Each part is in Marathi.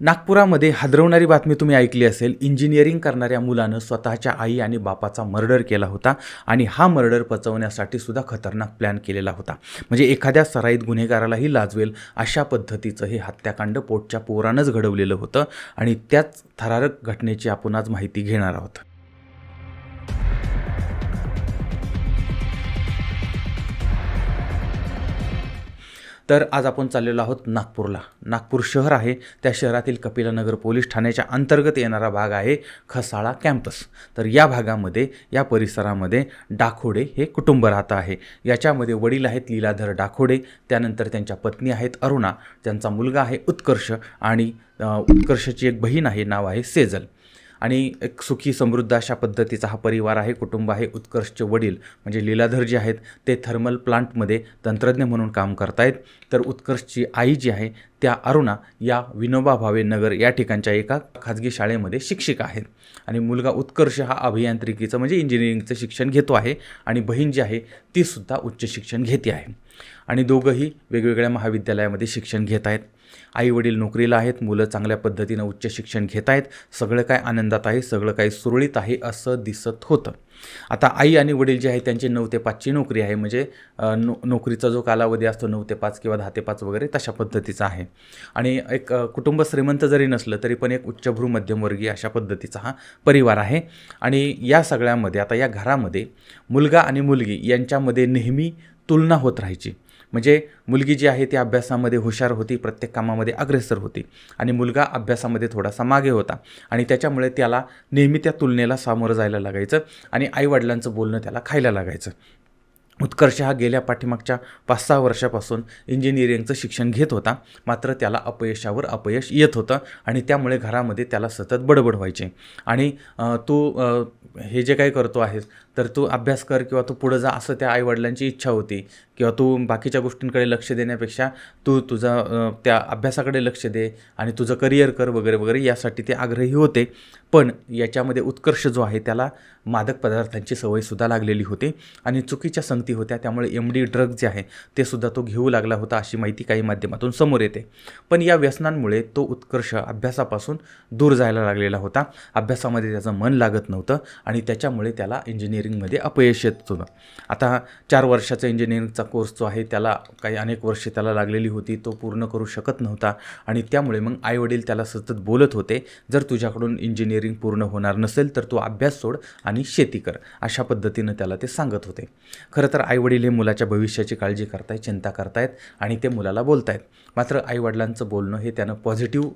नागपुरामध्ये हादरवणारी बातमी तुम्ही ऐकली असेल इंजिनिअरिंग करणाऱ्या मुलानं स्वतःच्या आई आणि बापाचा मर्डर केला होता आणि हा मर्डर पचवण्यासाठी सुद्धा खतरनाक प्लॅन केलेला होता. म्हणजे एखाद्या सराईत गुन्हेगारालाही लाजवेल अशा पद्धतीचं हे हत्याकांड पोटच्या पोरानंच घडवलेलं होतं आणि त्याच थरारक घटनेची आपण आज माहिती घेणार आहोत. तर आज आपण चाललेलो आहोत नागपूरला. नागपूर शहर आहे. त्या शहरातील कपिलानगर पोलीस ठाण्याच्या अंतर्गत येणारा भाग आहे खसाळा कॅम्पस. तर या भागामध्ये या परिसरामध्ये डाखोडे हे कुटुंब राहतं आहे. याच्यामध्ये वडील आहेत लीलाधर डाखोडे त्यानंतर त्यांच्या पत्नी आहेत अरुणा त्यांचा मुलगा आहे उत्कर्ष आणि उत्कर्षाची उत्कर्षची एक बहीण आहे नाव आहे सेजल. आणि एक सुखी समृद्ध अशा पद्धतीचा हा परिवार आहे कुटुंब आहे उत्कर्षचे वडील म्हणजे लीलाधर जे आहेत ते थर्मल प्लांटमध्ये तंत्रज्ञ म्हणून काम करतायत. तर उत्कर्षची आई जी आहे त्या अरुणा या विनोबा भावे नगर या ठिकाणच्या एका खाजगी शाळेमध्ये शिक्षिका आहेत. आणि मुलगा उत्कर्ष हा अभियांत्रिकीचं म्हणजे इंजिनिअरिंगचं शिक्षण घेतो आहे आणि बहीण जी आहे तीसुद्धा उच्च शिक्षण घेते आहे. आणि दोघंही वेगवेगळ्या महाविद्यालयामध्ये शिक्षण घेत आहेत. आई वडील नोकरीला आहेत मुलं चांगल्या पद्धतीनं उच्च शिक्षण घेत आहेत सगळं काय आनंदात आहे सगळं काही सुरळीत आहे असं दिसत होतं. आता आई आणि वडील जे आहे त्यांची नऊ ते पाचची नोकरी आहे म्हणजे नो नोकरीचा जो कालावधी असतो नऊ ते पाच किंवा दहा ते पाच वगैरे तशा पद्धतीचा आहे. आणि एक कुटुंब श्रीमंत जरी नसलं तरी पण एक उच्चभ्रू मध्यमवर्गीय अशा पद्धतीचा हा परिवार आहे. आणि या सगळ्यामध्ये आता या घरामध्ये मुलगा आणि मुलगी यांच्यामध्ये नेहमी तुलना होत राहायची. म्हणजे मुलगी जी आहे ती अभ्यासामध्ये हुशार होती प्रत्येक कामामध्ये अग्रेसर होती आणि मुलगा अभ्यासामध्ये थोडासा मागे होता आणि त्याच्यामुळे त्याला नेहमी त्या तुलनेला सामोरं जायला लागायचं आणि आईवडिलांचं बोलणं त्याला खायला लागायचं. उत्कर्ष हा गेल्या पाठीमागच्या पाच सहा वर्षापासून इंजिनिअरिंगचं शिक्षण घेत होता. मात्र त्याला अपयशावर अपयश येत होतं आणि त्यामुळे घरामध्ये त्याला सतत बडबड व्हायची. आणि तू हे जे काही करतो आहेस तर तू अभ्यास कर किंवा तू पुढं जा असं त्या आईवडिलांची इच्छा होती. किंवा तू बाकीच्या गोष्टींकडे लक्ष देण्यापेक्षा तू तुझा त्या अभ्यासाकडे लक्ष दे आणि तुझं करिअर कर वगैरे वगैरे यासाठी ते आग्रही होते. पण याच्यामध्ये उत्कर्ष जो आहे त्याला मादक पदार्थांची सवयसुद्धा लागलेली होती आणि चुकीच्या संगती होत्या. त्यामुळे एम डी ड्रग जे आहे ते सुद्धा तो घेऊ लागला होता अशी माहिती काही माध्यमातून समोर येते. पण या व्यसनांमुळे तो उत्कर्ष अभ्यासापासून दूर जायला लागलेला होता. अभ्यासामध्ये त्याचं मन लागत नव्हतं आणि त्याच्यामुळे त्याला इंजिनिअरिंगमध्ये अपयश येत होतं. आता चार वर्षाचा इंजिनिअरिंगचा कोर्स जो आहे त्याला काही अनेक वर्षे त्याला लागलेली होती तो पूर्ण करू शकत नव्हता. आणि त्यामुळे मग आईवडील त्याला सतत बोलत होते जर तुझ्याकडून इंजिनिअरिंग पूर्ण होणार नसेल तर तू अभ्यास सोड आणि शेती कर. अशा पद्धतीनं त्याला ते सांगत होते. खरं तर आईवडील हे मुलाच्या भविष्याची काळजी करतायत चिंता करतायत आणि ते मुलाला बोलतायत. मात्र आईवडिलांचं बोलणं हे त्यानं पॉझिटिव्ह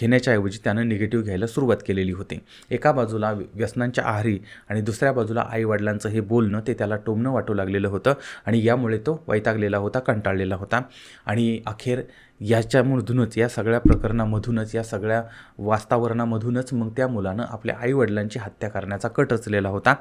घेण्याच्या ऐवजी त्यानं निगेटिव्ह घ्यायला सुरुवात केलेली होती. एका बाजूला व्यसनांच्या आहारी आणि दुसऱ्या बाजूला आईवडिलांचं हे बोलणं ते त्याला टोमणं वाटू लागलेलं होतं. आणि या त्यामुळे तो वैतागलेला होता कंटाळलेला होता. आणि अखेर याच्यामधूनच या सगळ्या प्रकरणामधूनच या सगळ्या वातावरणामधूनच मग त्या मुलानं आपल्या आईवडिलांची हत्या करण्याचा कट रचलेला होता.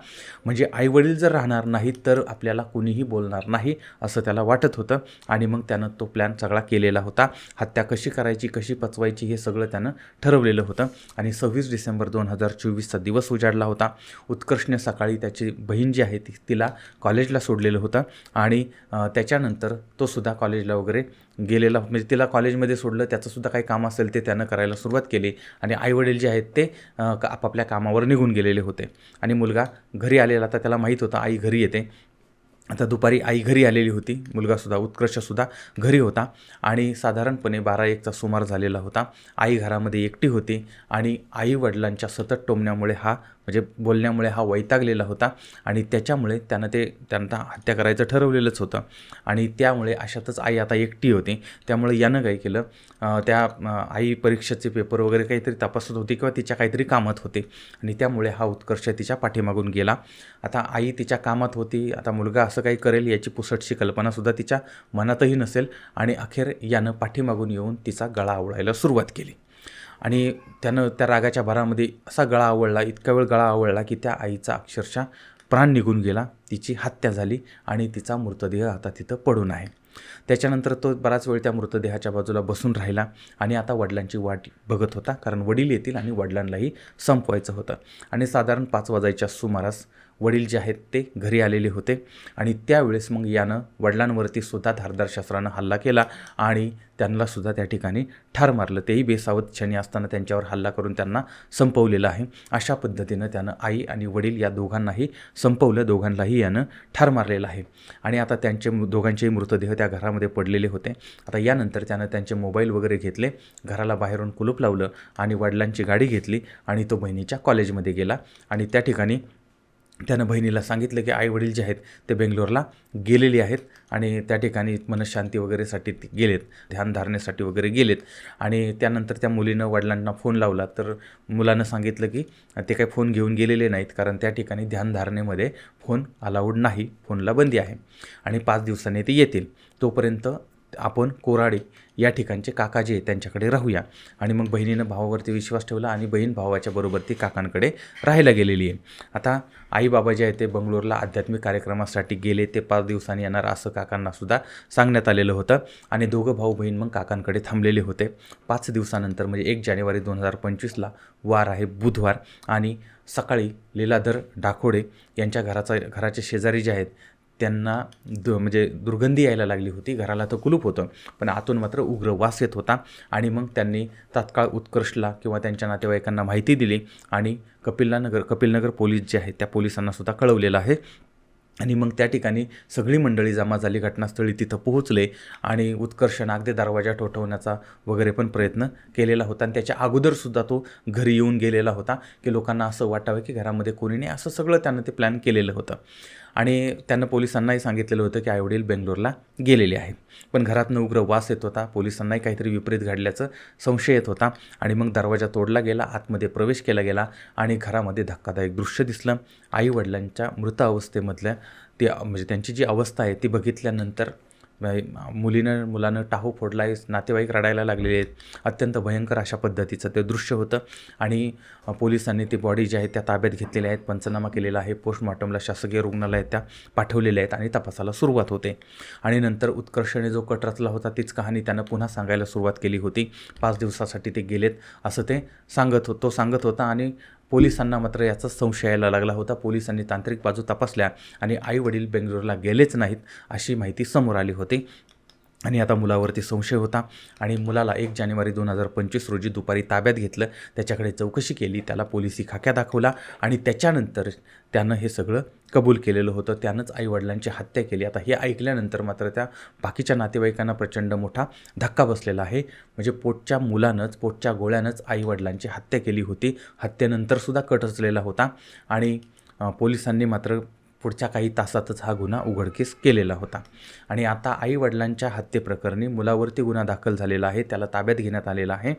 म्हणजे आईवडील जर राहणार नाहीत तर आपल्याला कुणीही बोलणार नाही असं त्याला वाटत होतं. आणि मग त्यानं तो प्लॅन सगळा केलेला होता. हत्या कशी करायची कशी पचवायची हे सगळं त्यानं ठरवलेलं होतं. आणि सव्वीस डिसेंबर दोन हजार चोवीसचा दिवस उजाडला होता. उत्कर्षने सकाळी त्याची बहीण जी आहे ती तिला कॉलेजला सोडलेलं होतं. आणि त्याच्यानंतर तो सुद्धा कॉलेजला वगैरे गेलेला म्हणजे तिला कॉलेजमध्ये सोडलं त्याचंसुद्धा काही काम असेल ते त्यानं करायला सुरुवात केली आणि आईवडील जे आहेत ते आपापल्या कामावर निघून गेलेले होते. आणि मुलगा घरी आलेला तर त्याला माहीत होतं आई घरी येते. आता दुपारी आई घरी आलेली होती मुलगासुद्धा उत्कर्षसुद्धा घरी होता आणि साधारणपणे बारा एकचा सुमार झालेला होता. आई घरामध्ये एकटी होती आणि आई वडिलांच्या सतत टोमण्यामुळे हा म्हणजे बोलण्यामुळे हा वैतागलेला होता आणि त्याच्यामुळे त्यानं ते त्यांना हत्या करायचं ठरवलेलंच होतं. आणि त्यामुळे अशातच आई आता एकटी होती. त्यामुळे यानं काय केलं त्या आई परीक्षेचे पेपर वगैरे काहीतरी तपासत होती किंवा तिच्या काहीतरी कामात होते. आणि त्यामुळे हा उत्कर्ष तिच्या पाठीमागून गेला. आता आई तिच्या कामात होती. आता मुलगा असं काही करेल याची पुसटशी कल्पनासुद्धा तिच्या मनातही नसेल. आणि अखेर यानं पाठीमागून येऊन तिचा गळा आवळायला सुरुवात केली. आणि त्यानं त्या रागाच्या भरामध्ये असा गळा आवळला इतका वेळ गळा आवळला की त्या आईचा अक्षरशः प्राण निघून गेला. तिची हत्या झाली आणि तिचा मृतदेह आता तिथं पडून आहे. त्याच्यानंतर तो बराच वेळ त्या मृतदेहाच्या बाजूला बसून राहिला आणि आता वडिलांची वाट बघत होता कारण वडील येतील आणि वडिलांनाही संपवायचं होतं. आणि साधारण पाच वाजायच्या सुमारास वडील जे आहेत ते घरी आलेले होते. आणि त्यावेळेस मग यानं वडिलांवरती सुद्धा धारदार शस्त्रानं हल्ला केला आणि त्यांना सुद्धा त्या ठिकाणी ठार मारलं. तेही बेसावत क्षणी असताना त्यांच्यावर हल्ला करून त्यांना संपवलेलं आहे. अशा पद्धतीनं त्यानं आई आणि वडील या दोघांनाही संपवलं. दोघांनाही यानं ठार मारलेलं आहे. आणि आता त्यांचे मृ- दोघांचेही मृतदेह त्या घरामध्ये पडलेले होते. आता यानंतर त्यानं त्यांचे मोबाईल वगैरे घेतले घराला बाहेरून कुलूप लावलं आणि वडिलांची गाडी घेतली आणि तो बहिणीच्या कॉलेजमध्ये गेला. आणि त्या ठिकाणी त्यानं बहिणीला सांगितलं की आई वडील जे आहेत ते बेंगलोरला गेलेले आहेत आणि त्या ठिकाणी मनशांती वगैरेसाठी ते गेलेत ध्यानधारणेसाठी वगैरे गेलेत. आणि त्यानंतर त्या मुलीनं वडिलांना फोन लावला. तर मुलानं सांगितलं की ते काही फोन घेऊन गेलेले नाहीत कारण त्या ठिकाणी ध्यानधारणेमध्ये फोन अलाउड नाही फोनला बंदी आहे. आणि पाच दिवसांनी ते येतील. तोपर्यंत आपण कोराडे या ठिकाणचे काका जे त्यांच्याकडे राहूया. आणि मग बहिणीनं भावावरती विश्वास ठेवला आणि बहीण भावाच्या बरोबर ती काकांकडे राहायला गेलेली आहे. आता आई बाबा जे आहे ते बंगलोरला आध्यात्मिक कार्यक्रमासाठी गेले ते पाच दिवसांनी येणार असं काकांना सुद्धा सांगण्यात आलेलं होतं. आणि दोघं भाऊ बहीण मग काकांकडे थांबलेले होते. पाच दिवसानंतर म्हणजे एक जानेवारी दोन हजार पंचवीसला वार आहे बुधवार. आणि सकाळी लीलाधर डाकोडे यांच्या घराचा घराचे शेजारी जे आहेत त्यांना दु म्हणजे दुर्गंधी यायला लागली होती. घराला तर कुलूप होतं. पण आतून मात्र उग्र वास येत होता आणि मग त्यांनी तात्काळ उत्कर्षला किंवा त्यांच्या नातेवाईकांना माहिती दिली आणि कपिलला नगर कपिलनगर पोलीस जे आहेत त्या पोलिसांनासुद्धा कळवलेलं आहे. आणि मग त्या ठिकाणी सगळी मंडळी जमा झाली घटनास्थळी तिथं पोहोचले आणि उत्कर्ष नागदे दरवाजा ठोठवण्याचा वगैरे पण प्रयत्न केलेला होता आणि त्याच्या अगोदरसुद्धा तो घरी येऊन गेलेला होता की लोकांना असं वाटावं की घरामध्ये कोणी नाही. असं सगळं त्यानं ते प्लॅन केलेलं होतं. आणि त्यांना पोलिसांनाही सांगितलेलं होतं की आईवडील बेंगलोरला गेलेले आहेत. पण घरातनं उग्र वास येत होता. पोलिसांनाही काहीतरी विपरीत घडल्याचं संशय येत होता आणि मग दरवाजा तोडला गेला आतमध्ये प्रवेश केला गेला आणि घरामध्ये धक्कादायक दृश्य दिसलं. आईवडिलांच्या मृत अवस्थेमधल्या ती म्हणजे त्यांची जी अवस्था आहे ती बघितल्यानंतर मुलीनं मुलानं टाहू फोडला आहे नातेवाईक रडायला लागलेले आहेत. अत्यंत भयंकर अशा पद्धतीचं ते दृश्य होतं. आणि पोलिसांनी ती बॉडी जी आहे त्या ताब्यात घेतलेल्या आहेत. पंचनामा केलेला आहे. पोस्टमॉर्टमला शासकीय रुग्णालयात त्या पाठवलेल्या आहेत आणि तपासाला सुरुवात होते. आणि नंतर उत्कर्षने जो कट रचला होता तीच कहाणी त्यानं पुन्हा सांगायला सुरुवात केली होती. पाच दिवसासाठी ते गेलेत असं ते सांगत होतो तो सांगत होता. आणि पोलिसांना मात्र याचा संशय यायला लागला होता. पोलिसांनी तांत्रिक बाजू तपासल्या आणि आई वडील बेंगलोरला गेलेच नाहीत अशी माहिती समोर आली होती. आणि आता मुलावरती संशय होता आणि मुलाला एक जानेवारी दोन हजार पंचवीस रोजी दुपारी ताब्यात घेतलं. त्याच्याकडे चौकशी केली त्याला पोलिसी खाक्या दाखवला आणि त्याच्यानंतर त्यानं हे सगळं कबूल केलेलं होतं. त्यानंच आईवडिलांची हत्या केली. आता हे ऐकल्यानंतर मात्र त्या बाकीच्या नातेवाईकांना प्रचंड मोठा धक्का बसलेला आहे. म्हणजे पोटच्या मुलानंच पोटच्या गोळ्यानंच आईवडिलांची हत्या केली होती. हत्येनंतरसुद्धा कट रचलेला होता आणि पोलिसांनी मात्र पुढच्या काही तासातच हा गुन्हा उघडकीस केलेला होता. आणि आता आई वडिलांच्या हत्येप्रकरणी मुलावरती गुन्हा दाखल झालेला आहे त्याला ताब्यात घेण्यात आलेला आहे.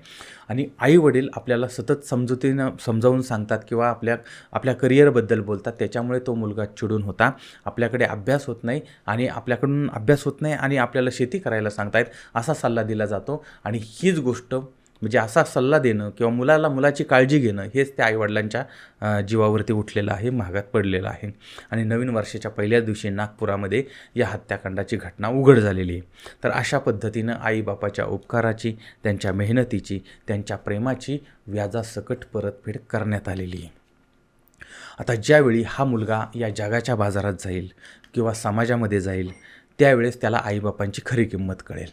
आणि आई वडील आपल्याला सतत समजुतीनं समजावून सांगतात किंवा आपल्या आपल्या करिअरबद्दल बोलतात त्याच्यामुळे तो मुलगा चिडून होता. आपल्याकडे अभ्यास होत नाही आणि आपल्याकडून अभ्यास होत नाही आणि आपल्याला शेती करायला सांगतायत असा सल्ला दिला जातो. आणि हीच गोष्ट म्हणजे असा सल्ला देणं किंवा मुलाला मुलाची काळजी घेणं हेच त्या आईवडिलांच्या जीवावरती उठलेलं आहे महागात पडलेलं आहे. आणि नवीन वर्षाच्या पहिल्या दिवशी नागपुरामध्ये या हत्याकांडाची घटना उघड झालेली आहे. तर अशा पद्धतीनं आईबापाच्या उपकाराची त्यांच्या मेहनतीची त्यांच्या प्रेमाची व्याजासकट परतफेड करण्यात आलेली आहे. आता ज्यावेळी हा मुलगा या जगाच्या बाजारात जाईल किंवा समाजामध्ये जाईल त्यावेळेस त्याला आईबापांची खरी किंमत कळेल.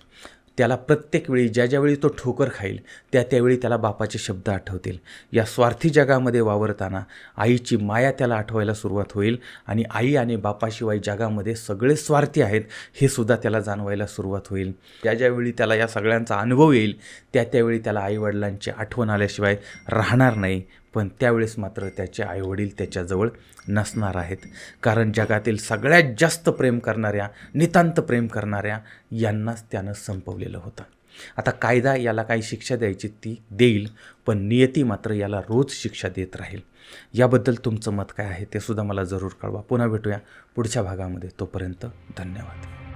त्याला प्रत्येक वेळी ज्या ज्यावेळी तो ठोकर खाईल त्या त्यावेळी त्याला बापाचे शब्द आठवतील. या स्वार्थी जगामध्ये वावरताना आईची माया त्याला आठवायला सुरुवात होईल आणि आई आणि बापाशिवाय जगामध्ये सगळे स्वार्थी आहेत हे सुद्धा त्याला जाणवायला सुरुवात होईल. ज्या ज्यावेळी त्याला या सगळ्यांचा अनुभव येईल त्या त्यावेळी त्याला आईवडिलांची आठवण आल्याशिवाय राहणार नाही. पण त्यावेळेस मात्र त्याचे आईवडील त्याच्याजवळ नसणार आहेत. कारण जगातील सगळ्यात जास्त प्रेम करणाऱ्या नितांत प्रेम करणाऱ्या यांनाच त्यानं संपवलेलं होतं. आता कायदा याला काही शिक्षा द्यायची ती देईल पण नियती मात्र याला रोज शिक्षा देत राहील. याबद्दल तुमचं मत काय आहे ते सुद्धा मला जरूर कळवा. पुन्हा भेटूया पुढच्या भागामध्ये. तोपर्यंत धन्यवाद.